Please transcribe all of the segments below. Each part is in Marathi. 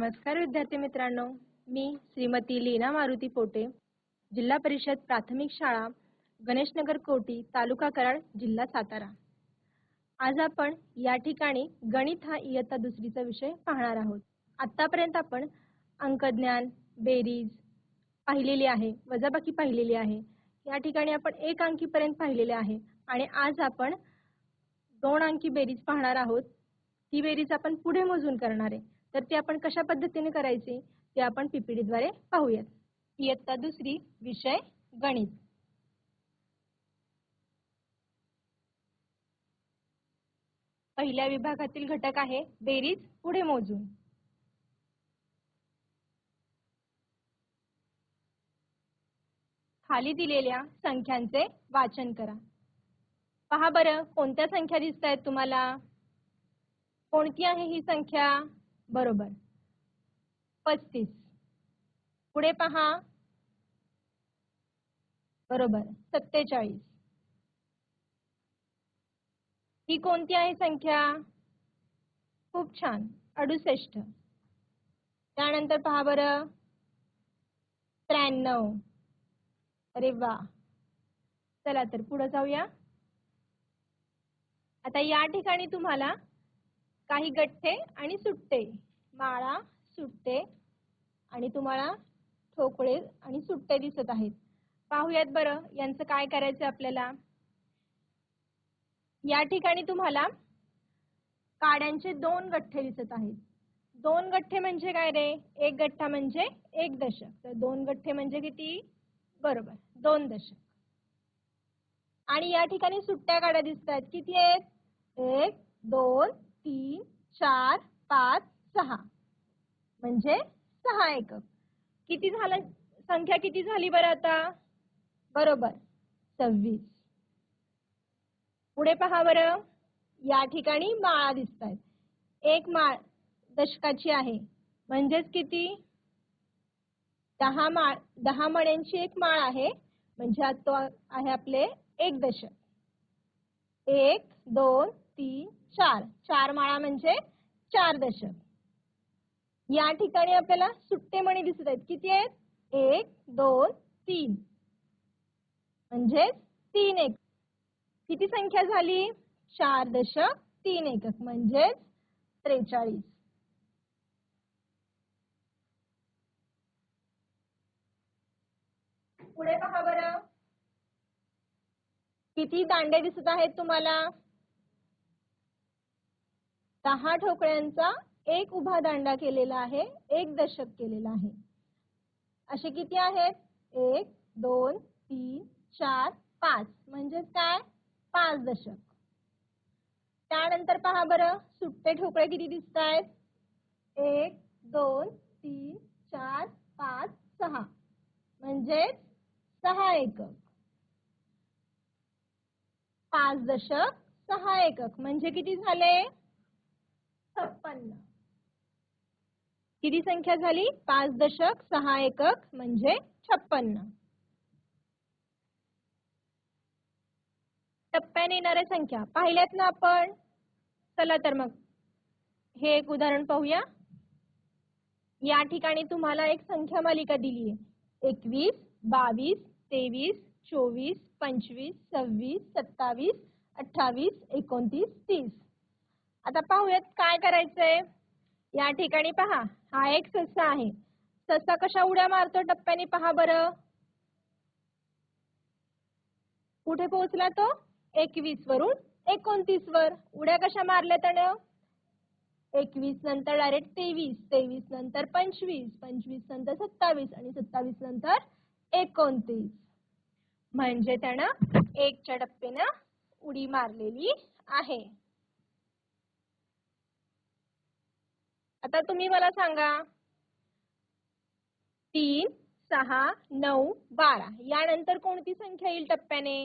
नमस्कार विद्यार्थी मित्रांनो. मी श्रीमती लीना मारुती पोटे जिल्हा परिषद प्राथमिक शाळा गणेशनगर कोटी तालुका कराड जिल्हा सातारा. आज आपण या ठिकाणी गणित हा इयत्ता दुसरीचा विषय पाहणार आहोत. आतापर्यंत आपण अंकज्ञान बेरीज पाहिलेली आहे वजाबाकी पाहिलेली आहे. या ठिकाणी आपण एक अंकीपर्यंत पाहिलेले आहे आणि आज आपण दोन अंकी बेरीज पाहणार आहोत. ती बेरीज आपण पुढे मोजून करणार आहे. तर ती आपण कशा पद्धतीने करायची? ते आपण PPT द्वारे पाहूयात इयत्ता दुसरी विषय गणित. पहिल्या विभागातील घटक आहे बेरीज पुढे मोजून. खाली दिलेल्या संख्यांचे वाचन करा. पहा बरं कोणत्या संख्या दिसत आहेत तुम्हाला? कोणती आहे ही संख्या? बरोबर. पस्तीस. पुढे पहा. बरोबर. सत्तेचाळीस. ही कोणती आहे संख्या? खूप छान. अडुसष्ट. त्यानंतर पहा बरं. त्र्याण्णव. अरे वा. चला तर पुढे जाऊया. आता या ठिकाणी तुम्हाला काही गठ्ठे आणि सुट्टे. माळा सुट्टे आणि तुम्हाला ठोकळे आणि सुट्टे दिसत आहेत. पाहूयात बरं यांचं काय करायचं आपल्याला? या ठिकाणी तुम्हाला काड्यांचे दोन गठ्ठे दिसत आहेत. दोन गठ्ठे म्हणजे काय रे? एक गठ्ठा म्हणजे एक दशक. तर दोन गठ्ठे म्हणजे किती? बरोबर दोन दशक. आणि या ठिकाणी सुट्ट्या काड्या दिसत आहेत. किती आहेत? एक दोन तीन चार पाच सहा. म्हणजे सहा एकक. किती झालं? संख्या किती झाली बरं आता? बरोबर. सव्वीस. पुढे पहा बरं. या ठिकाणी माळा दिसत आहेत एक माळ दशकाची आहे. म्हणजेच किती? दहा माळ दहा मण्यांची एक माळ आहे. म्हणजे तो आहे आपले एक दशक. एक दोन तीन चार. चार माळा म्हणजे चार दशक. या ठिकाणी आपल्याला सुट्टे मणी दिसत आहेत. किती आहेत? एक दोन तीन. म्हणजे तीन एक. किती संख्या झाली? चार दशक तीन एकक. म्हणजेच त्रेचाळीस. पुढे पहा बरं. किती दांडे दिसत आहेत तुम्हाला? दहा ठोकळ्यांचा एक उभा दांडा केलेला आहे एक दशक केलेला आहे. असे किती आहेत? एक दोन तीन चार पाच. म्हणजेच काय? पाच दशक. त्यानंतर पहा बरं सुट्टे ठोकळे किती दिसत आहेत एक दोन तीन चार पाच सहा. म्हणजेच सहा एकक. पाच दशक सहा एकक. म्हणजे किती झाले? छप्पन्न. किती संख्या झाली? पाच दशक सहा एकक म्हणजे छप्पन्न. टप्प्याने येणाऱ्या संख्या. पाहिल्यात ना आपण? चला तर मग हे एक उदाहरण पाहूया. या ठिकाणी तुम्हाला एक संख्या मालिका दिली आहे. एकवीस बावीस तेवीस चोवीस पंचवीस सव्वीस सत्तावीस अठ्ठावीस एकोणतीस तीस. आता पाहूयात काय करायचंय. या ठिकाणी पहा हा एक ससा आहे. ससा कशा उड्या मारतो टप्प्याने पहा बरं. कुठे पोहोचला तो? एकवीस वरून एकोणतीस वर. उड्या कशा मारल्या त्यानं? एकवीस नंतर डायरेक्ट तेवीस तेवीस नंतर पंचवीस पंचवीस नंतर सत्तावीस आणि सत्तावीस नंतर एकोणतीस. म्हणजे त्यानं एकच्या टप्प्यानं उडी मारलेली आहे. आता तुम्ही मला सांगा. तीन सहा नऊ बारा. यानंतर कोणती संख्या येईल टप्प्याने?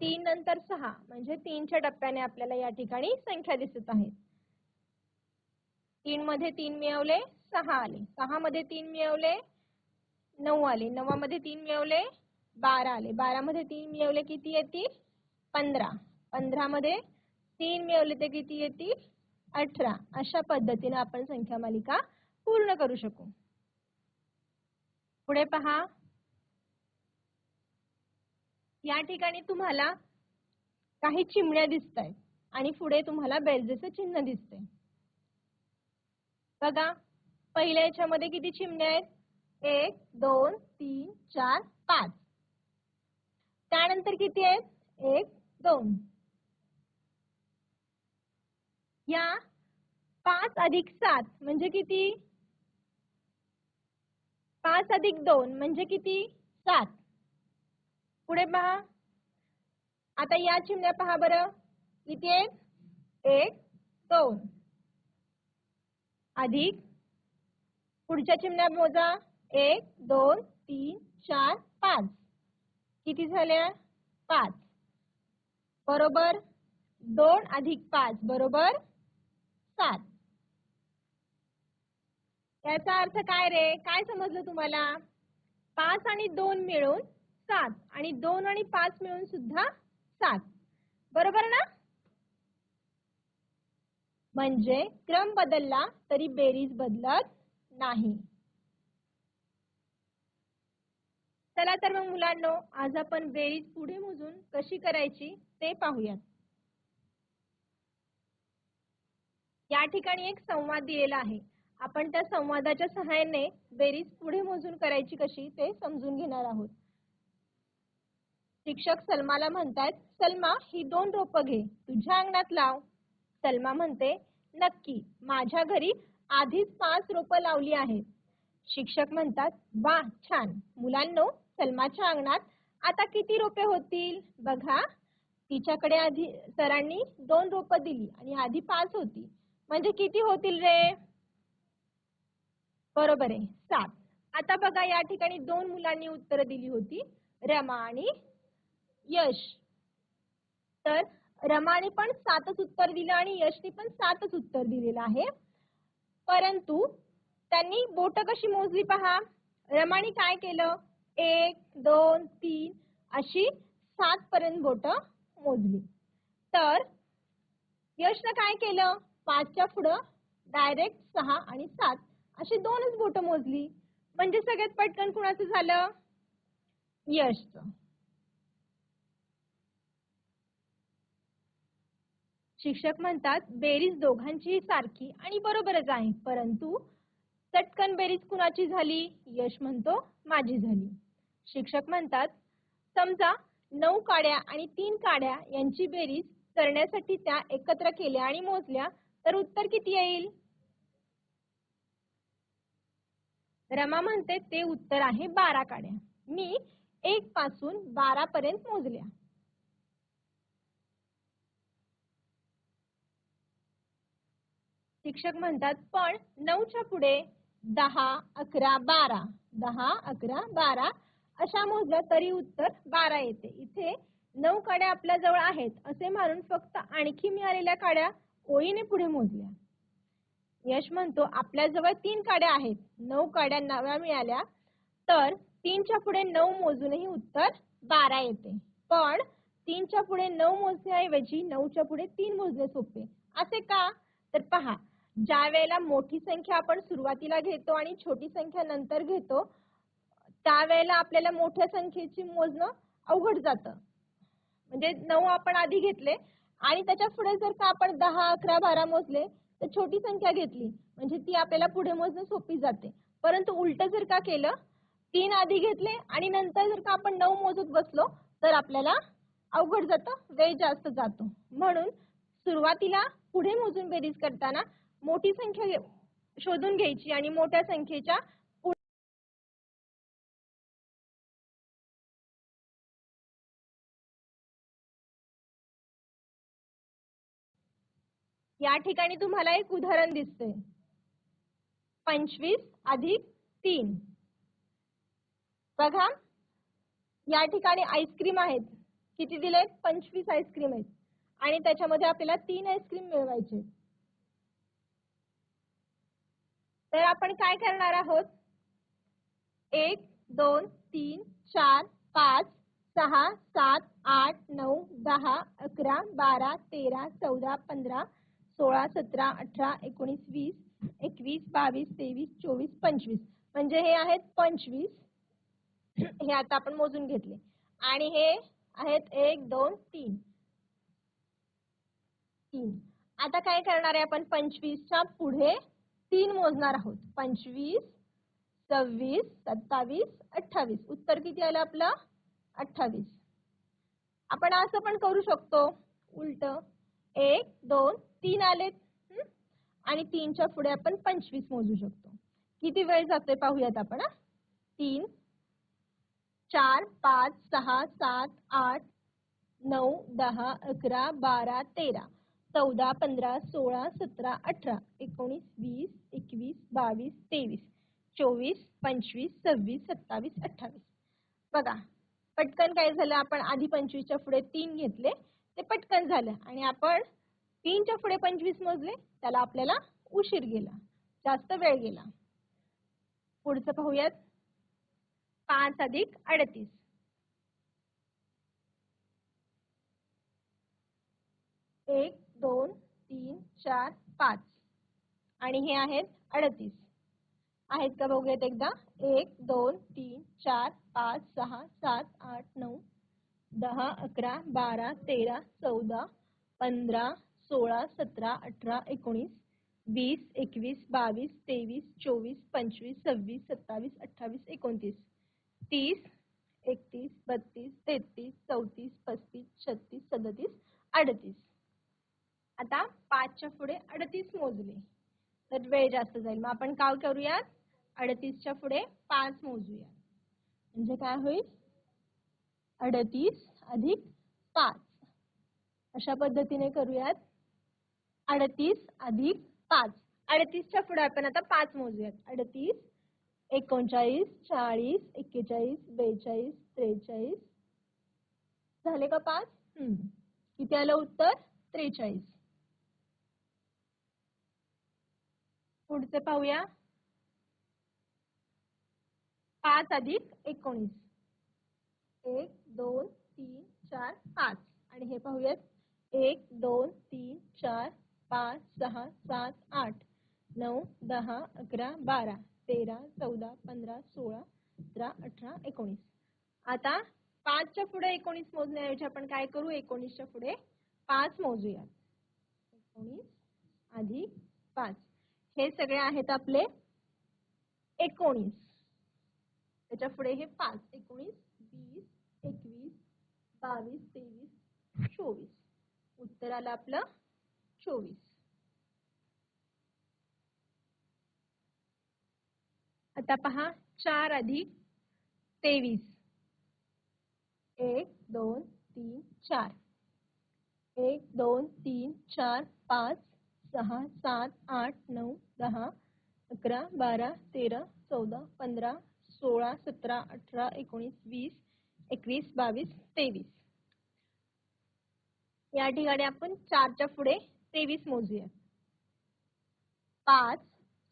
तीन नंतर सहा. म्हणजे तीनच्या टप्प्याने आपल्याला या ठिकाणी संख्या दिसत आहे. तीन मध्ये तीन मिळवले सहा आले. सहा मध्ये तीन मिळवले नऊ आले. नवामध्ये तीन मिळवले बारा आले. बारामध्ये तीन मिळवले किती येतील? पंधरा. पंधरा मध्ये तीन मिळवले ते किती येतील? अठरा. अशा पद्धतीने आपण संख्या मालिका पूर्ण करू शकू. पुढे पहा. या ठिकाणी तुम्हाला काही चिमण्या दिसत आहेत आणि पुढे तुम्हाला बेरजेचं चिन्ह दिसते बघा पहिल्या याच्यामध्ये किती चिमण्या आहेत? एक दोन तीन चार पाच. त्यानंतर किती आहेत? एक दोन. या पाच अधिक सात म्हणजे किती? पाच अधिक दोन म्हणजे किती? सात. पुढे पहा. आता या चिमण्या पहा बरं. किती आहेत? एक दोन. अधिक. पुढच्या चिमण्या मोजा. एक दोन तीन चार पाच. किती झाल्या? पाच. बरोबर दोन अधिक पाच बरोबर सात. याचा अर्थ काय रे? काय समजलं तुम्हाला? पाच आणि दोन मिळून सात आणि दोन आणि पाच मिळून सुद्धा सात. बरोबर ना? म्हणजे क्रम बदलला तरी बेरीज बदलत नाही. चला तर मग मुलांनो आज आपण बेरीज पुढे मोजून कशी करायची ते पाहूयात. या ठिकाणी एक संवाद दिलेला आहे. आपण त्या संवादाच्या सहाय्याने बेरीज पुढे मोजून करायची कशी ते समजून घेणार आहोत. शिक्षक सलमाला म्हणतात सलमा ही दोन रोपं घे. तुझ्या अंगणात लाव. सलमा म्हणते नक्की. माझ्या घरी आधीच पाच रोपं लावली आहेत. शिक्षक म्हणतात वा छान. मुलांनो सलमाच्या अंगणात. आता किती रोपे होतील? बघा. तिच्याकडे आधी सरांनी दोन रोपं दिली आणि आधी पाच होती. म्हणजे किती होतील रे? बरोबर आहे सात. आता बघा या ठिकाणी दोन मुलांनी उत्तर दिली होती. रमा आणि यश. तर रमाने पण सातच उत्तर दिलं आणि यशने पण सातच उत्तर दिलेलं आहे. परंतु त्यांनी बोट कशी मोजली पहा? रमाने काय केलं? एक दोन तीन अशी सात पर्यंत बोट मोजली. तर यशनं काय केलं? पाचच्या पुढं डायरेक्ट सहा आणि सात अशी दोनच बोट मोजली. म्हणजे सगळ्यात पटकन कुणाचं झालं? यशचं. शिक्षक म्हणतात बेरीज दोघांचीही सारखी आणि बरोबरच आहे. परंतु चटकन बेरीज कुणाची झाली? यश म्हणतो माझी झाली. शिक्षक म्हणतात समजा नऊ काड्या आणि तीन काड्या यांची बेरीज करण्यासाठी त्या एकत्र केल्या आणि मोजल्या तर उत्तर किती येईल? रमा म्हणते ते उत्तर आहे बारा काड्या. मी एक पासून बारा पर्यंत मोजल्या. शिक्षक म्हणतात पण नऊच्या पुढे दहा अकरा बारा. दहा अकरा बारा अशा मोजल्या तरी उत्तर बारा येते. इथे नऊ काड्या आपल्या जवळ आहेत असे मानून फक्त आणखी मिळालेल्या काड्या ओळीने पुढे मोजल्या. यश म्हणतो आपल्या जवळ तीन काड्या आहेत नऊ काड्या नव्या मिळाल्या तर तीनच्या पुढे नऊ मोजूनही उत्तर बारा येते. पण तीनच्या पुढे नऊ मोजण्याऐवजी नऊच्या पुढे तीन मोजणे सोपे. असे का? तर पहा ज्या वेळेला मोठी संख्या आपण सुरुवातीला घेतो आणि छोटी संख्या नंतर घेतो त्यावेळेला आपल्याला मोठ्या संख्येची मोजणं अवघड जातं. म्हणजे नऊ आपण आधी घेतले आणि त्याच्या पुढे जर का आपण दहा अकरा बारा मोजले तर छोटी संख्या घेतली. म्हणजे ती आपल्याला पुढे मोजणं सोपी जाते. परंतु उलट जर का केलं तीन आधी घेतले आणि नंतर जर का आपण नऊ मोजत बसलो तर आपल्याला अवघड जातं वेळ जास्त जातो. म्हणून सुरुवातीला पुढे मोजून बेरीज करताना मोठी संख्या शोधून घ्यायची आणि मोठ्या संख्येच्या या ठिकाणी तुम्हाला एक उदाहरण दिसते पंचवीस अधिक तीन. बघा या ठिकाणी आईस्क्रीम आहेत. किती दिले पंचवीस आईस्क्रीम आहेत. आणि त्याच्यामध्ये आपल्याला तीन आईस्क्रीम मिळवायचे. तर आपण काय करणार आहोत? एक दोन तीन चार पाच सहा सात आठ नऊ दहा अकरा बारा तेरा चौदा पंधरा सोळा सतरा अठरा एकोणीस वीस एकवीस बावीस तेवीस चोवीस पंचवीस. म्हणजे हे आहेत पंचवीस. हे आता आपण मोजून घेतले. आणि हे आहेत एक दोन तीन. तीन. आता काय करणार आहे आपण? पंचवीसच्या पुढे तीन मोजणार आहोत. पंचवीस सव्वीस सत्तावीस अठ्ठावीस. उत्तर किती आलं आपलं? अठ्ठावीस. आपण असं पण करू शकतो. उलट. एक दोन तीन आलेत आणि तीनच्या पुढे आपण पंचवीस मोजू शकतो. किती वेळ जातोय पाहूयात आपण तीन चार पाच सहा सात आठ नऊ दहा अकरा बारा तेरा चौदा पंधरा सोळा सतरा अठरा एकोणीस वीस एकवीस बावीस तेवीस चोवीस पंचवीस सव्वीस सत्तावीस अठ्ठावीस. बघा पटकन काय झालं आपण आधी पंचवीसच्या पुढे तीन घेतले ते पटकन झालं. आणि आपण तीनच्या पुढे पंचवीस मोजले त्याला आपल्याला उशीर गेला. जास्त वेळ गेला. पुढचं पाहूयात. पाच अधिक अडतीस. एक दोन तीन चार पाच. आणि हे आहेत अडतीस. आहेत का बघूयात एकदा? एक दोन तीन चार पाच सहा सात आठ नऊ दहा अकरा बारा तेरा चौदा पंधरा सोळा सतरा अठरा एकोणीस वीस एकवीस बावीस तेवीस चोवीस पंचवीस सव्वीस सत्तावीस अठ्ठावीस एकोणतीस. तीस एकतीस बत्तीस तेहतीस चौतीस पस्तीस छत्तीस सदतीस अडतीस. आता पाचच्या पुढे अडतीस मोजले. तर वेळ जास्त जाईल. मग आपण काय करूयात? अडतीसच्या पुढे पाच मोजूया म्हणजे काय होईल? अडतीस अधिक पाच. अशा पद्धतीने करूयात. अडतीस अधिक पाच. अडतीसच्या पुढे आपण आता पाच मोजूयात. अडतीस एकोणचाळीस चाळीस एक्केचाळीस बेचाळीस त्रेचाळीस. झाले का पाच? हम्म. किती आलं उत्तर? त्रेचाळीस. पुढचे पाहूया. पाच अधिक एकोणीस. एक दोन तीन चार पाच. आणि हे पाहूयात. एक दोन तीन चार पाच सहा सात आठ नऊ दहा अकरा बारा तेरा चौदा पंधरा सोळा सतरा अठरा एकोणीस. आता पाचच्या पुढे एकोणीस मोजण्याऐवजी आपण काय करू? एकोणीसच्या पुढे पाच मोजूया एकोणीस अधिक पाच. हे सगळे आहेत आपले एकोणीस. त्याच्या पुढे हे पाच. एकोणीस वीस एकवीस बावीस तेवीस चोवीस. उत्तर आलं आपलं चोवीस. आता पहा चार अधिक तेवीस. एक दोन तीन चार. एक दोन तीन चार पाच सहा सात आठ नऊ दहा अकरा बारा तेरा चौदा पंधरा सोळा सतरा अठरा एकोणीस वीस एकवीस बावीस तेवीस. या ठिकाणी आपण चारच्या पुढे तेवीस मोजूया. पाच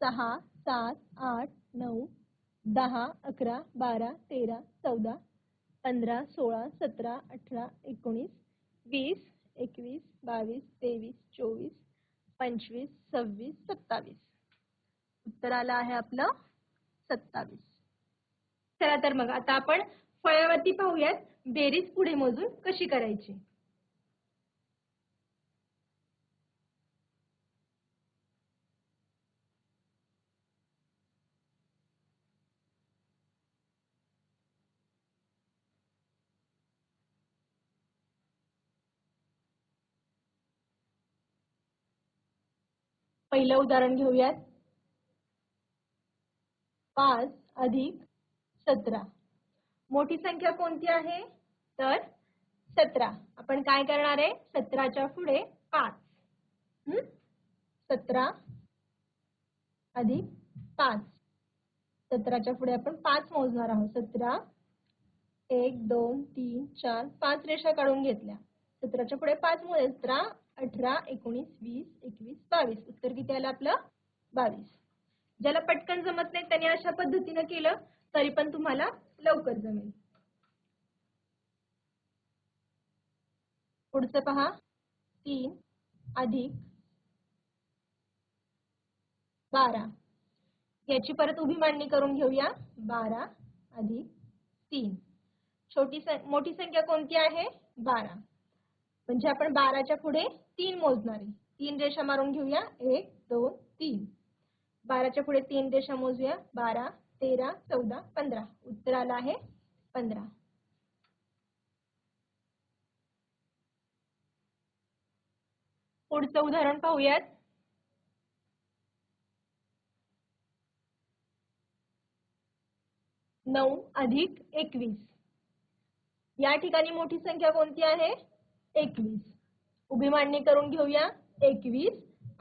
सहा सात आठ नऊ दहा अकरा बारा तेरा चौदा पंधरा सोळा सतरा अठरा एकोणीस वीस एकवीस बावीस तेवीस चोवीस पंचवीस सव्वीस सत्तावीस. उत्तर आलं आहे आपलं सत्तावीस. चला तर मग आता आपण फळावरती पाहूयात बेरीज पुढे मोजून कशी करायची. पहिलं उदाहरण घेऊयात. पाच अधिक सतरा. मोठी संख्या कोणती आहे? तर सतरा. आपण काय करणार आहे? सतराच्या पुढे पाच. सतरा अधिक पाच. सतराच्या पुढे आपण पाच मोजणार आहोत. सतरा एक दोन तीन चार पाच रेषा काढून घेतल्या. सतराच्या पुढे पाच मुळे सतरा अठरा एकोणीस वीस एकवीस बावीस. किती आलं आपलं बावीस. ज्याला पटकन जमत नाही त्याने अशा पद्धतीने केलं तरी पण तुम्हाला लवकर जमेल. पुढचं पहा. तीन अधिक बारा. याची परत उभी मांडणी करून घेऊया. बारा अधिक तीन. छोटी सं- मोठी संख्या कोणती आहे? बारा. म्हणजे आपण बाराच्या पुढे तीन मोजणार आहे. तीन रेषा मारून घेऊया. एक दोन तीन. बाराच्या पुढे तीन रेषा मोजूया. बारा तेरा चौदा पंधरा. उत्तर आलं आहे पंधरा. पुढचं उदाहरण पाहूयात. नऊ अधिक एकवीस. या ठिकाणी मोठी संख्या कोणती आहे? एकवीस. उभी मांडणी करून घेऊया. एकवीस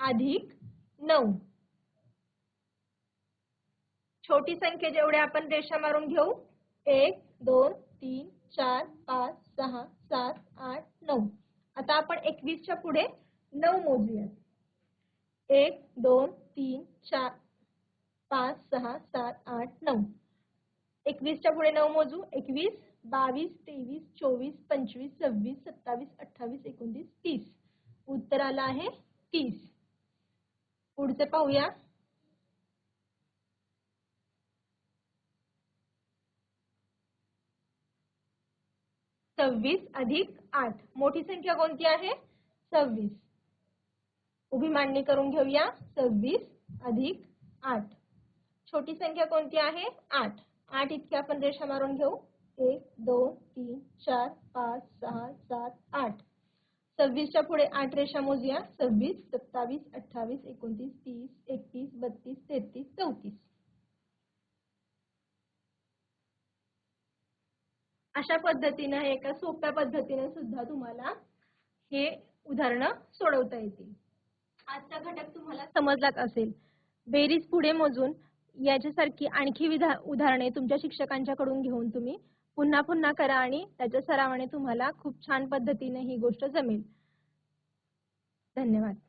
अधिक नऊ. छोटी संख्या जेवढ्या आपण रेषा मारून घेऊ एक दोन तीन चार पाच सहा सात आठ नऊ. आता आपण एकवीसच्या पुढे नऊ मोजूयात. एक दोन तीन चार पाच सहा सात आठ नऊ. एकवीसच्या पुढे नऊ मोजू. एकवीस बावीस तेवीस चोवीस पंचवीस सव्वीस सत्तावीस अठ्ठावीस एकोणतीस तीस. उत्तर आलं आहे तीस. पुढचे पाहूया. सव्वीस अधिक आठ. मोठी संख्या कोणती आहे? सव्वीस. उभी मांडणी करून घेऊया. सव्वीस अधिक आठ. छोटी संख्या कोणती आहे? आठ. आठ इतकी आपण रेषा मारून घेऊ. एक दोन तीन चार पाच सहा सात आठ. सव्वीसच्या पुढे आठ रेषा मोजूया. सव्वीस सत्तावीस अठ्ठावीस एकोणतीस तीस एकतीस बत्तीस तेहतीस चौतीस. अशा पद्धतीनं एका सोप्या पद्धतीने सुद्धा तुम्हाला हे उदाहरणं सोडवता येतील. आजचा घटक तुम्हाला समजलाच असेल. बेरीज पुढे मोजून याच्यासारखी आणखी विधा उदाहरणे तुमच्या शिक्षकांच्याकडून घेऊन तुम्ही पुन्हा पुन्हा करा आणि त्याच्या सरावाने तुम्हाला खूप छान पद्धतीने ही गोष्ट जमेल. धन्यवाद.